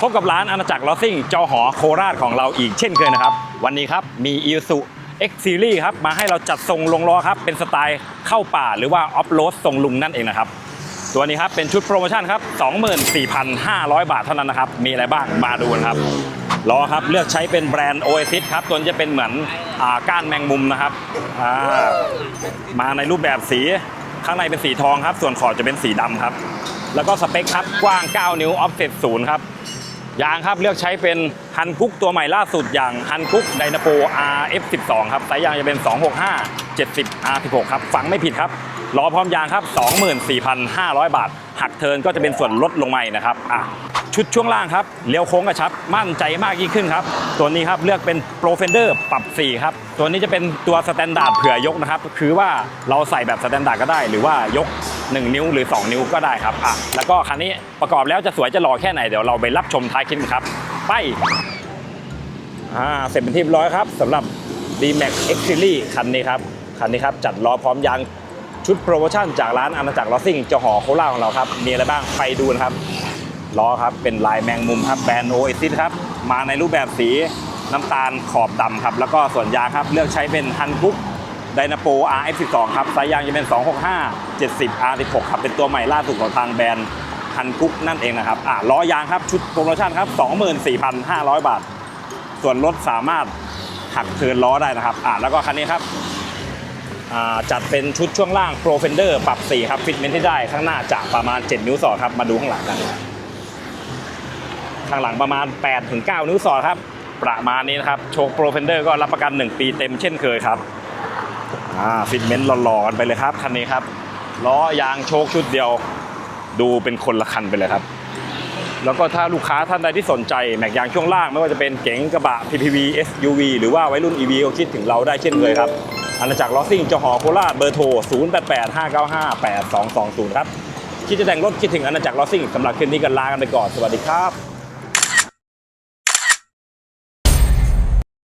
พบกับร้านอาณาจักรลอซิ่งจอหอโคราชของเราอีกเช่นเคยนะครับ วันนี้ครับมี i s u X Series ครับมาให้เราจัดทรงลงล้อครับ เป็นสไตล์เข้าป่าหรือว่าออฟโรดทรงลุงนั่นเองนะครับ ตัวนี้ครับเป็นชุดโปรโมชั่นครับ 24,500 บาทเท่านั้นนะครับ มีอะไรบ้างมาดูกันครับล้อครับเลือกใช้เป็นแบรนด์ Oasis ครับ ตัวนี้จะเป็นเหมือนอ่าก้านแมงมุมนะครับอ่ามาในรูปแบบสีข้างในเป็นสีทองครับ ส่วนขอบจะเป็นสีดำครับ แล้วก็สเปคครับกว้าง 9 นิ้วออฟเซ็ตศูนย์ครับ ยางครับเลือกใช้เป็นฮันคุกตัวใหม่ล่าสุดอย่างฮันคุกไดนาโป RF12 ครับสายยางจะเป็น 265 70 R16 ครับฝังไม่ผิดครับล้อพร้อมยางครับ 24,500 บาท หักเทินก็จะเป็นส่วนลดลงมาอีกนะครับอะ ชุดช่วงล่างครับเลี้ยวโค้งกระชับมั่นใจมากยิ่งขึ้นครับ ตัวนี้ครับเลือกเป็นโปรเฟนเดอร์ปรับ4ครับตัวนี้จะเป็นตัวสแตนดาร์ดเผื่อยกนะครับคือว่าเราใส่แบบสแตนดาร์ดก็ได้ หรือว่ายก 1 นิ้วหรือ 2 นิ้วก็ได้ครับอะแล้วก็คันนี้ประกอบแล้วจะสวยจะหล่อแค่ไหนเดี๋ยวเราไปรับชมท้ายคลิปครับ ไปอ่าเสร็จเป็นที่เรียบร้อยครับสำหรับ D-Max X Series คันนี้ครับคันนี้ครับจัดล้อพร้อมยางชุดโปรโมชั่นจากร้านอาณาจักรลอสซิ่งเจ้าหอโคราชของเราครับมีอะไรบ้างไปดูนะครับ ล้อครับ เป็นลายแมงมุมครับแบรนด์โอเอซิสครับ มาในรูปแบบสีน้ำตาลขอบดำครับ แล้วก็ส่วนยางครับ เลือกใช้เป็นฮันกุ๊กไดนาโป RF12 ครับสายยางจะเป็น 265 70 R16 ครับ เป็นตัวใหม่ล่าสุดของทางแบรนด์ฮันกุ๊กนั่นเองนะครับอ่าล้อยางครับ ชุดโปรโมชั่นครับ 24,500 บาท ส่วนรถสามารถหักเทินล้อได้นะครับอ่าแล้วก็คันนี้ครับอ่าจัดเป็นชุดช่วงล่าง Pro Fender ปรับสีครับ ฟิตเมนที่ได้ข้างหน้าจะประมาณ 7 นิ้วสอดครับ มาดูข้างหลังกัน ข้างหลังประมาณ8ถึง9นิ้วสอดครับ ประมาณนี้นะครับ โชค Pro Fender ก็รับประกัน 1 ปีเต็มเช่นเคยครับอ่าฟิตเมนต์หล่อๆกันไปเลยครับคันนี้ครับล้อยางโชคชุดเดียว ดูเป็นคนละคันไปเลยครับ แล้วก็ถ้าลูกค้าท่านใดที่สนใจ แม็กยางช่วงล่างไม่ว่าจะเป็นเก๋งกระบะ PPV SUV หรือว่าวัยรุ่น EV ก็คิดถึงเราได้เช่นเคยครับอาณาจักรลอสซิ่งจหอโคราชเบอร์โทร 0885958220 ครับ คิดจะแต่งรถคิดถึงอาณาจักรลอสซิ่งสำหรับคืนนี้กันลากันไปก่อน สวัสดีครับ